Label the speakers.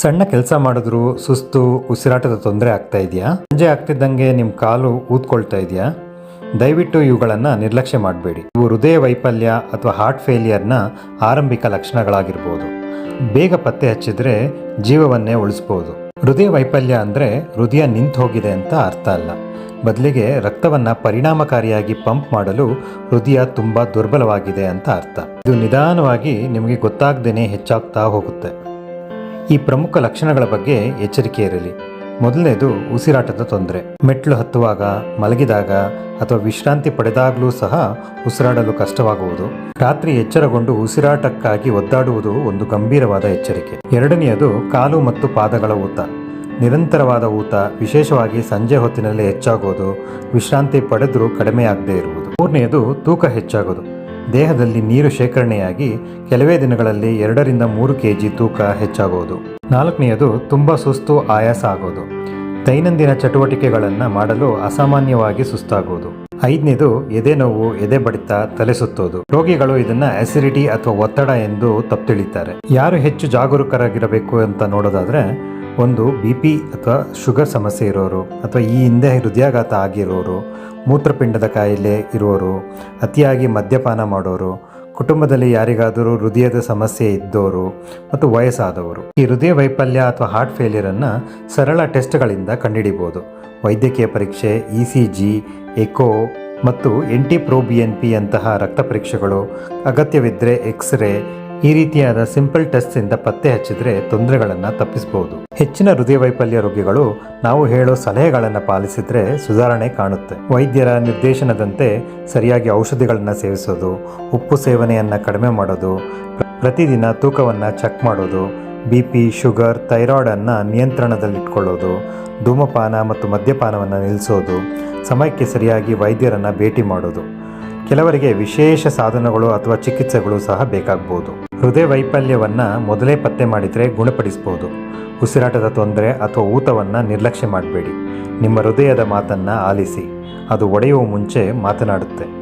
Speaker 1: ಸಣ್ಣ ಕೆಲಸ ಮಾಡಿದ್ರು ಸುಸ್ತು, ಉಸಿರಾಟದ ತೊಂದರೆ ಆಗ್ತಾ ಇದೆಯಾ? ಸಂಜೆ ಆಗ್ತಿದ್ದಂಗೆ ನಿಮ್ಮ ಕಾಲು ಊದ್ಕೊಳ್ತಾ ಇದೆಯಾ? ದಯವಿಟ್ಟು ಇವುಗಳನ್ನು ನಿರ್ಲಕ್ಷ್ಯ ಮಾಡಬೇಡಿ. ಇವು ಹೃದಯ ವೈಫಲ್ಯ ಅಥವಾ ಹಾರ್ಟ್ ಫೇಲಿಯರ್ನ ಆರಂಭಿಕ ಲಕ್ಷಣಗಳಾಗಿರ್ಬೋದು. ಬೇಗ ಪತ್ತೆ ಹಚ್ಚಿದ್ರೆ ಜೀವವನ್ನೇ ಉಳಿಸ್ಬೋದು. ಹೃದಯ ವೈಫಲ್ಯ ಅಂದರೆ ಹೃದಯ ನಿಂತು ಹೋಗಿದೆ ಅಂತ ಅರ್ಥ ಅಲ್ಲ. ಬದಲಿಗೆ ರಕ್ತವನ್ನು ಪರಿಣಾಮಕಾರಿಯಾಗಿ ಪಂಪ್ ಮಾಡಲು ಹೃದಯ ತುಂಬ ದುರ್ಬಲವಾಗಿದೆ ಅಂತ ಅರ್ಥ. ಇದು ನಿಧಾನವಾಗಿ ನಿಮಗೆ ಗೊತ್ತಾಗ್ದೇ ಹೆಚ್ಚಾಗ್ತಾ ಹೋಗುತ್ತೆ. ಈ ಪ್ರಮುಖ ಲಕ್ಷಣಗಳ ಬಗ್ಗೆ ಎಚ್ಚರಿಕೆ ಇರಲಿ. ಮೊದಲನೇದು ಉಸಿರಾಟದ ತೊಂದರೆ. ಮೆಟ್ಲು ಹತ್ತುವಾಗ, ಮಲಗಿದಾಗ ಅಥವಾ ವಿಶ್ರಾಂತಿ ಪಡೆದಾಗಲೂ ಸಹ ಉಸಿರಾಡಲು ಕಷ್ಟವಾಗುವುದು. ರಾತ್ರಿ ಎಚ್ಚರಗೊಂಡು ಉಸಿರಾಟಕ್ಕಾಗಿ ಒದ್ದಾಡುವುದು ಒಂದು ಗಂಭೀರವಾದ ಎಚ್ಚರಿಕೆ. ಎರಡನೆಯದು ಕಾಲು ಮತ್ತು ಪಾದಗಳ ಊತ. ನಿರಂತರವಾದ ಊತ, ವಿಶೇಷವಾಗಿ ಸಂಜೆ ಹೊತ್ತಿನಲ್ಲಿ ಹೆಚ್ಚಾಗೋದು, ವಿಶ್ರಾಂತಿ ಪಡೆದರೂ ಕಡಿಮೆಯಾಗದೇ ಇರುವುದು. ಮೂರನೆಯದು ತೂಕ ಹೆಚ್ಚಾಗೋದು. ದೇಹದಲ್ಲಿ ನೀರು ಶೇಖರಣೆಯಾಗಿ ಕೆಲವೇ ದಿನಗಳಲ್ಲಿ ಎರಡರಿಂದ ಮೂರು ಕೆ ಜಿ ತೂಕ ಹೆಚ್ಚಾಗುವುದು. ನಾಲ್ಕನೆಯದು, ತುಂಬ ಸುಸ್ತು, ಆಯಾಸ ಆಗೋದು. ದೈನಂದಿನ ಚಟುವಟಿಕೆಗಳನ್ನು ಮಾಡಲು ಅಸಾಮಾನ್ಯವಾಗಿ ಸುಸ್ತಾಗುವುದು. ಐದನೇದು ಎದೆ ನೋವು, ಎದೆ ಬಡಿತ, ತಲೆ ಸುತ್ತೋದು. ರೋಗಿಗಳು ಇದನ್ನ ಅಸಿಡಿಟಿ ಅಥವಾ ಒತ್ತಡ ಎಂದು ತಪ್ಪು ತಿಳಿತಾರೆ ಯಾರು ಹೆಚ್ಚು ಜಾಗರೂಕರಾಗಿರಬೇಕು ಅಂತ ನೋಡೋದಾದ್ರೆ ಒಂದು ಬಿ ಪಿ ಅಥವಾ ಶುಗರ್ ಸಮಸ್ಯೆ ಇರೋರು ಅಥವಾ ಈ ಹಿಂದೆ ಹೃದಯಾಘಾತ ಆಗಿರೋರು, ಮೂತ್ರಪಿಂಡದ ಕಾಯಿಲೆ ಇರೋರು, ಅತಿಯಾಗಿ ಮದ್ಯಪಾನ ಮಾಡೋರು, ಕುಟುಂಬದಲ್ಲಿ ಯಾರಿಗಾದರೂ ಹೃದಯದ ಸಮಸ್ಯೆ ಇದ್ದವರು ಮತ್ತು ವಯಸ್ಸಾದವರು. ಈ ಹೃದಯ ವೈಫಲ್ಯ ಅಥವಾ ಹಾರ್ಟ್ ಫೇಲಿಯರನ್ನು ಸರಳ ಟೆಸ್ಟ್ಗಳಿಂದ ಕಂಡುಹಿಡಿಬೋದು. ವೈದ್ಯಕೀಯ ಪರೀಕ್ಷೆ ಇ ಸಿ ಜಿ ಎಕೋ ಮತ್ತು NT pro B N P ಅಂತಹ ರಕ್ತ ಪರೀಕ್ಷೆಗಳು ಅಗತ್ಯವಿದ್ದರೆ ಎಕ್ಸ್ರೇ ಈ ರೀತಿಯಾದ ಸಿಂಪಲ್ ಟೆಸ್ಟ್ನಿಂದ ಪತ್ತೆ ಹಚ್ಚಿದ್ರೆ ತೊಂದರೆಗಳನ್ನು ತಪ್ಪಿಸಬಹುದು ಹೆಚ್ಚಿನ ಹೃದಯ ವೈಫಲ್ಯ ರೋಗಿಗಳು ನಾವು ಹೇಳೋ ಸಲಹೆಗಳನ್ನು ಪಾಲಿಸಿದ್ರೆ ಸುಧಾರಣೆ ಕಾಣುತ್ತೆ. ವೈದ್ಯರ ನಿರ್ದೇಶನದಂತೆ ಸರಿಯಾಗಿ ಔಷಧಿಗಳನ್ನು ಸೇವಿಸೋದು, ಉಪ್ಪು ಸೇವನೆಯನ್ನು ಕಡಿಮೆ ಮಾಡೋದು ಪ್ರತಿದಿನ ತೂಕವನ್ನು ಚೆಕ್ ಮಾಡೋದು, ಬಿ ಪಿ, ಶುಗರ್ ಥೈರಾಯ್ಡನ್ನು ನಿಯಂತ್ರಣದಲ್ಲಿಟ್ಕೊಳ್ಳೋದು, ಧೂಮಪಾನ ಮತ್ತು ಮದ್ಯಪಾನವನ್ನು ನಿಲ್ಲಿಸೋದು ಸಮಯಕ್ಕೆ ಸರಿಯಾಗಿ ವೈದ್ಯರನ್ನು ಭೇಟಿ ಮಾಡೋದು. ಕೆಲವರಿಗೆ ವಿಶೇಷ ಸಾಧನಗಳು ಅಥವಾ ಚಿಕಿತ್ಸೆಗಳು ಸಹ ಬೇಕಾಗಬಹುದು ಹೃದಯ ವೈಫಲ್ಯವನ್ನು ಮೊದಲೇ ಪತ್ತೆ ಮಾಡಿದರೆ ಗುಣಪಡಿಸಬಹುದು ಉಸಿರಾಟದ ತೊಂದರೆ ಅಥವಾ ಊತವನ್ನು ನಿರ್ಲಕ್ಷ್ಯ ಮಾಡಬೇಡಿ. ನಿಮ್ಮ ಹೃದಯದ ಮಾತನ್ನು ಆಲಿಸಿ. ಅದು ಒಡೆಯುವ ಮುಂಚೆ ಮಾತನಾಡುತ್ತೆ.